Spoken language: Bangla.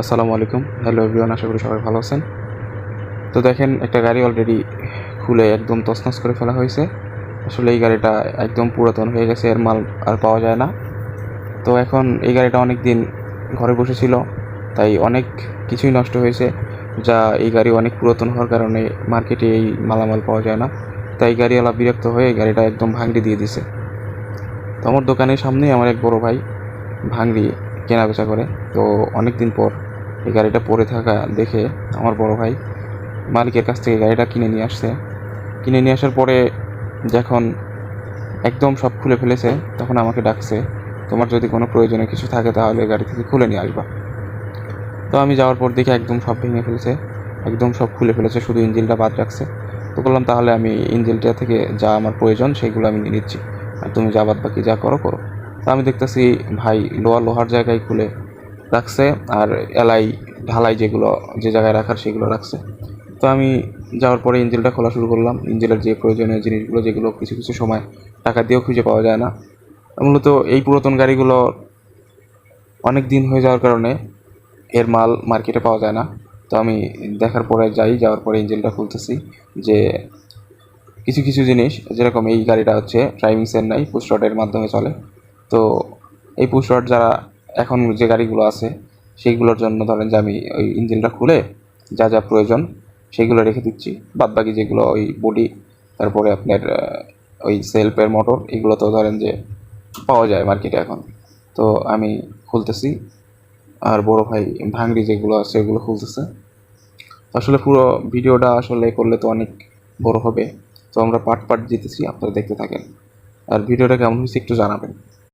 আসসালামু আলাইকুম। হ্যালো এভরিওয়ান আশা করি সবাই ভালো আছেন। তো দেখেন, একটা গাড়ি অলরেডি খুলে একদম তছনছ করে ফেলা হয়েছে। আসলে এই গাড়িটা একদম পুরাতন হয়ে গেছে, এর মাল আর পাওয়া যায় না। তো এখন এই গাড়িটা অনেক দিন ঘরে বসেছিল, তাই অনেক কিছুই নষ্ট হয়েছে, যা এই গাড়ি অনেক পুরাতন হওয়ার কারণে মার্কেটে এই মালামাল পাওয়া যায় না। তাই গাড়িওয়ালা বিরক্ত হয়ে গাড়িটা একদম ভাঙড়ি দিয়ে দিছে। তো আমার দোকানের সামনেই আমার এক বড় ভাই ভাঙড়ি কেনা বেচা করে। তো অনেক দিন পর এই গাড়িটা পড়ে থাকা দেখে আমার বড় ভাই মালিকের কাছ থেকে গাড়িটা কিনে নিয়ে আসছে। কিনে নিয়ে আসার পরে যখন একদম সব খুলে ফেলেছে, তখন আমাকে ডাকছে, তোমার যদি কোনো প্রয়োজনে কিছু থাকে তাহলে গাড়ি থেকে খুলে নিয়ে আসবা। তো আমি যাওয়ার পর দেখে একদম সব ভেঙে ফেলেছে, একদম সব খুলে ফেলেছে, শুধু ইঞ্জিনটা বাদ রাখছে। তো বললাম, তাহলে আমি ইঞ্জিনটা থেকে যা আমার প্রয়োজন, সেগুলো আমি নিয়ে নিচ্ছি। আর তুমি যা বাদ বাকি যা করো করো। তো আমি দেখতেছি ভাই লোহা লোহার জায়গায় খুলে রাখছে আর এলাই ঢালাই যেগুলো, যে জায়গায় রাখার সেগুলো রাখছে। তো আমি যাওয়ার পরে ইঞ্জিনটা খোলা শুরু করলাম। ইঞ্জিনের যে প্রয়োজনীয় জিনিসগুলো, যেগুলো কিছু কিছু সময় টাকা দিয়েও খুঁজে পাওয়া যায় না। মূলত এই পুরাতন গাড়িগুলো অনেক দিন হয়ে যাওয়ার কারণে এর মাল মার্কেটে পাওয়া যায় না। তো আমি দেখার পরে যাই, যাওয়ার পরে ইঞ্জিনটা খুলতেছি যে কিছু কিছু জিনিস, যেরকম এই গাড়িটা হচ্ছে, ড্রাইভিং সেট নাই পুশ মাধ্যমে চলে। তো এই পুশ যারা এখন যে গাড়িগুলো আছে, সেইগুলোর জন্য ধরেন যে আমি ওই ইঞ্জিনটা খুলে যা যা প্রয়োজন সেগুলো রেখে দিচ্ছি। বাদবাকি যেগুলো ওই বডি তারপরে আপনার ওই সেলফের মোটর এগুলো তো ধরেন যে পাওয়া যায় মার্কেটে এখন। তো আমি খুলতেছি, আর বড় ভাই ভাঙড়ি যেগুলো আছে সেগুলো খুলতেছে। আসলে পুরো ভিডিওটা আসলে করলে তো অনেক বড় হবে। তো আমরা পার্ট পার্ট দিতেছি, আপনারা দেখতে থাকেন। আর ভিডিওটা কেমন হয়েছে একটু জানাবেন।